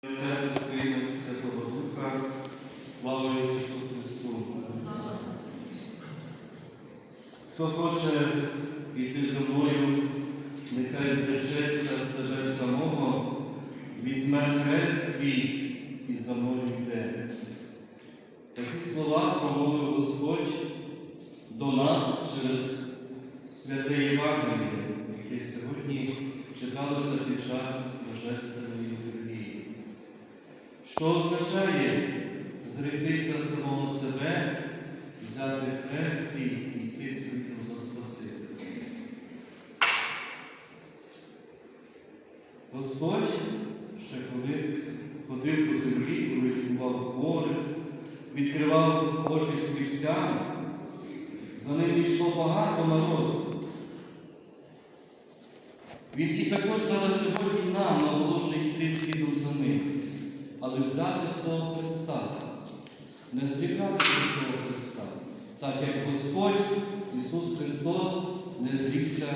Сина Святого Духа, слава Ісусу Христу. Хто хоче йти за мною, нехай зречеться себе самого, візьме хрест свій і за мною йде. Такі слова промовив Господь до нас через святе Євангеліє, яке сьогодні читалося під час Божественної. Що означає зректися самого себе, взяти хрест і йти світом за Спасителем? Господь ще коли ходив по землі, коли лікував хворих, відкривав очі сліпцям, за ним йшло багато народу. Він і також зараз сьогодні нам наголошує йти слідом за ним, але взяти свого Христа, не зрікатися свого Христа, так як Господь Ісус Христос не зрікся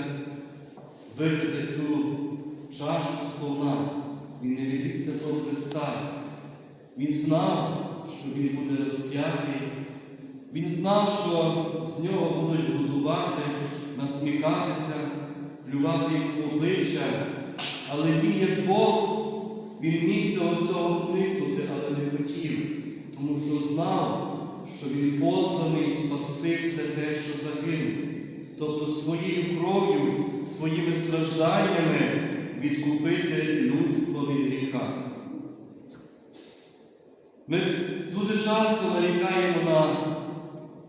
випити цю чашу сповна. Він не відрікся до Христа. Він знав, що Він буде розп'ятий. Він знав, що з нього будуть глузувати, насміхатися, плювати в обличчя. Але він, як Бог, він міг цього всього уникнути, але не хотів, тому що знав, що він посланий спасти все те, що загинув. Тобто своєю кров'ю, своїми стражданнями відкупити людство від гріха. Ми дуже часто нарікаємо на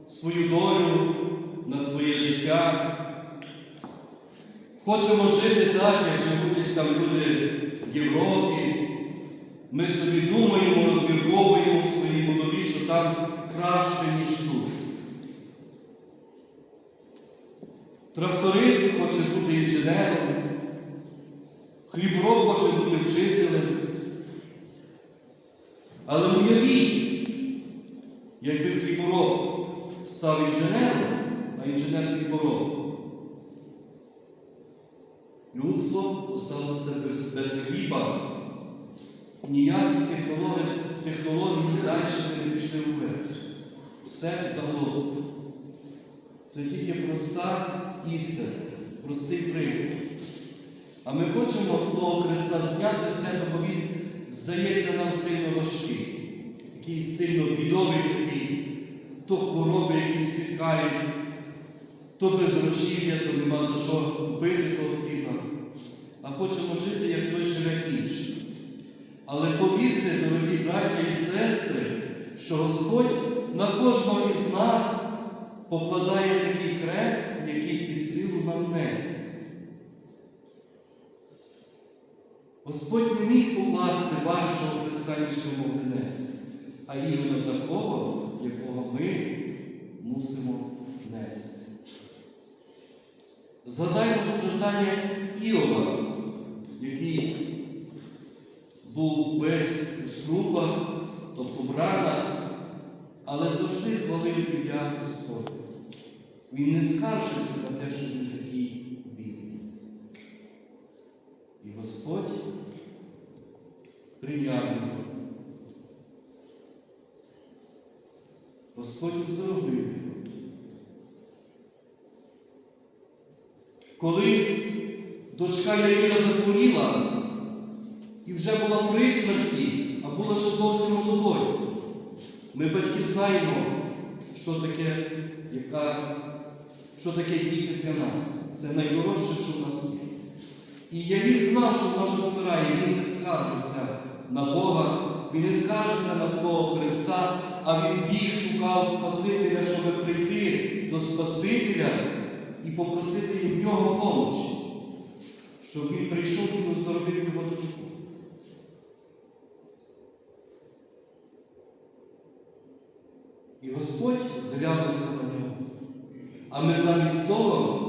свою долю, на своє життя. Хочемо жити так, як живуть десь там люди в Європі. Ми собі думаємо, розмірковуємо в своїй голові, що там краще, ніж тут. Тракторист хоче бути інженером, хлібороб хоче бути вчителем. Але уявіть, якби хлібороб став інженером, а інженер хлібороб, людство осталося без, хліба, ніякі технології, технології далі не пішли вверх. Все загалом. Це тільки проста істина, простий приклад. А ми хочемо Слово Христа зняти з себе, бо Він здається нам сильно важкий, якийсь сильно бідовий такий, то хвороби якісь спіткають, то безгрошів'я, то нема за що купити того хліба. А хочемо жити, як той живе інший. Але повірте, дорогі браття і сестри, що Господь на кожного із нас покладає такий хрест, який під силу нам нести. Господь не міг покласти вашого Христа, ніж ви могли нести, а іменно такого, якого ми мусимо нести. Згадаймо страждання Іова, який був весь у струпах, тобто в ранах, але завжди хвалив ім'я Господь. Він не скаржився на те, що він такий бідний. І Господь прийняв його. Господь оздоровив його. Коли дочка Яїра захворіла і вже була при смерті, а була ще зовсім молодою, ми батьки знаємо, що таке, яка, що таке діти для нас. Це найдорожче, що в нас є. І Яїр знав, що вона вже помирає, він не скаржився на Бога, він не скаржився на свого Христа, а він біг шукав Спасителя, щоб прийти до Спасителя і попросити в нього помочі, щоб він прийшов і оздоровив його дочку. І Господь зглянувся на нього. А ми замість того,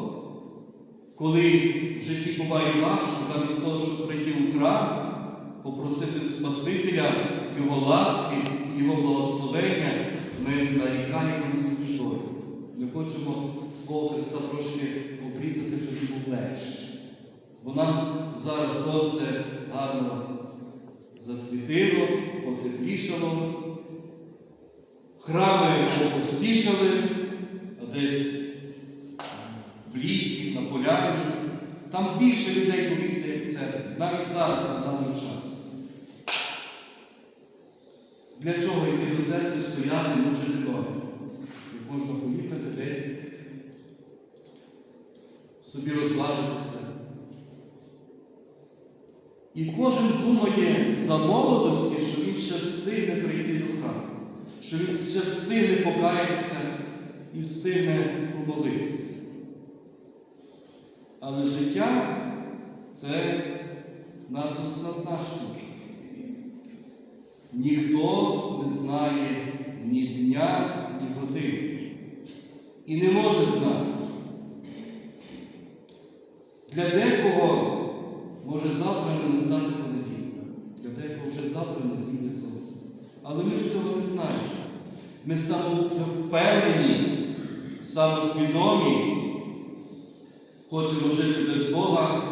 коли в житті буває важко, замість того, щоб прийти у храм, попросити Спасителя, Його ласки, Його благословення, ми нарікаємо на свою. Ми хочемо свого Христа трошки обрізати, щоб був легший. Бо нам зараз сонце гарно засвітило, потеплішало, храми опустішали, десь в лісі, на поляні. Там більше людей повірте, як в церкві, навіть зараз, на даний час. Для чого йти до церкви, стояти, мучити ноги? Як можна поїхати десь, собі розважитися. І кожен думає за молодості, що він ще встигне прийти до храму, що він ще встигне покаятися і встигне помолитися. Але життя це надто складна штука. Ніхто не знає ні дня, ні години. І не може знати. Для декого може завтра не настати понеділка, для декого вже завтра не зійде сонце. Але ми ж цього не знаємо. Ми самовпевнені, самосвідомі, хочемо жити без Бога,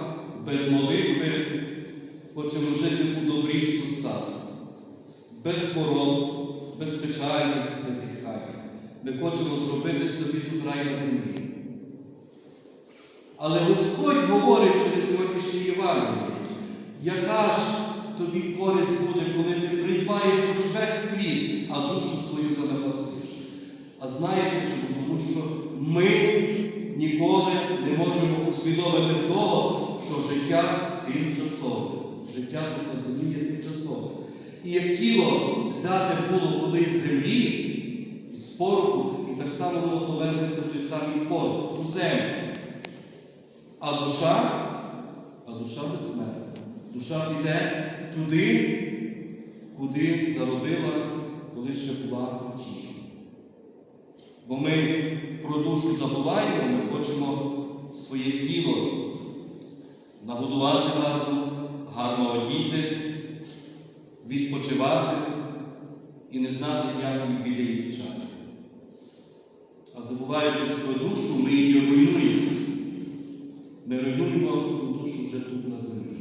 без молитви, хочемо жити у добрі і без хвороб, без печалі, без зітхання. Ми хочемо зробити собі тут рай на землі. Але Господь говорить через сьогоднішнє Євангеліє, яка ж тобі користь буде, коли ти придбаєш хоч весь світ, а душу свою занапастиш. А знаєте чому? Тому що ми ніколи не можемо усвідомити того, що життя тимчасове. Життя тут на землі є тимчасове. І як тіло взяте було колись з землі, з пороху, і так само воно повернеться в той самий порох, в ту землю. А душа, а душа безсмертна. Душа піде туди, куди заробила, коли ще була у тілі. Бо ми про душу забуваємо, ми хочемо своє тіло нагодувати гарно, гарно одіти, відпочивати і не знати ніякої біди і печалі. А забуваючись про душу, ми її руйнуємо. Ми руйнуємо ту душу вже тут на землі.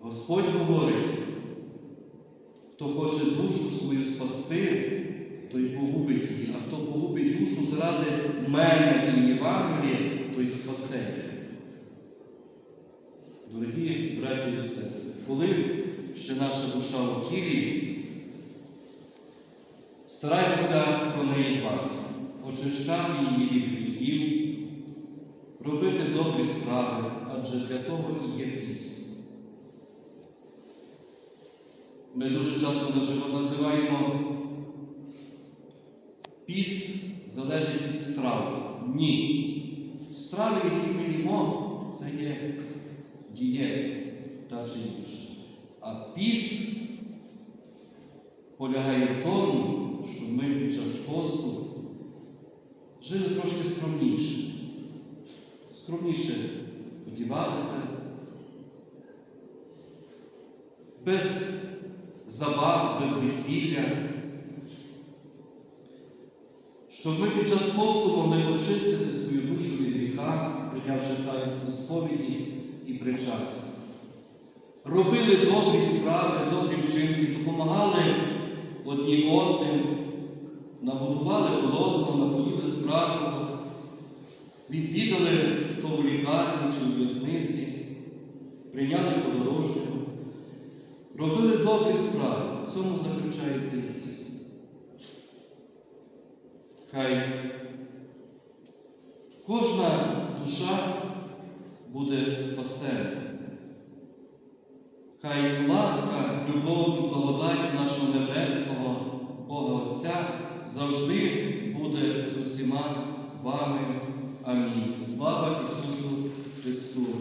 Господь говорить, хто хоче душу свою спасти, погубить а хто погубить душу заради мене і Євангелія, той спасе. Дорогі браті і сестри, коли ще наша душа у тілі, стараймося про неї дбати, очищати її від гріхів, робити добрі справи, адже для того і є піст. Ми дуже часто називаємо піст залежить від страви. Ні. Страви, які ми їмо, це є дієта та чи. А піст полягає в тому, що ми під час посту жили трошки скромніше. Скромніше одівалися, без забав, без весілля. Щоб ми під час посту могли очистити свою душу від гріха, прийнявши таїнство сповіді і причастя. Робили добрі справи, добрі вчинки, допомагали одні одним, нагодували голодного, напоїли спраглого, відвідали хто в лікарні чи в в'язниці, прийняли подорожнього. Робили добрі справи, в цьому заключається і піст. Хай кожна душа буде спасена. Хай ласка, любов і благодать нашого Небесного Бога Отця завжди буде з усіма вами. Амінь. Слава Ісусу Христу!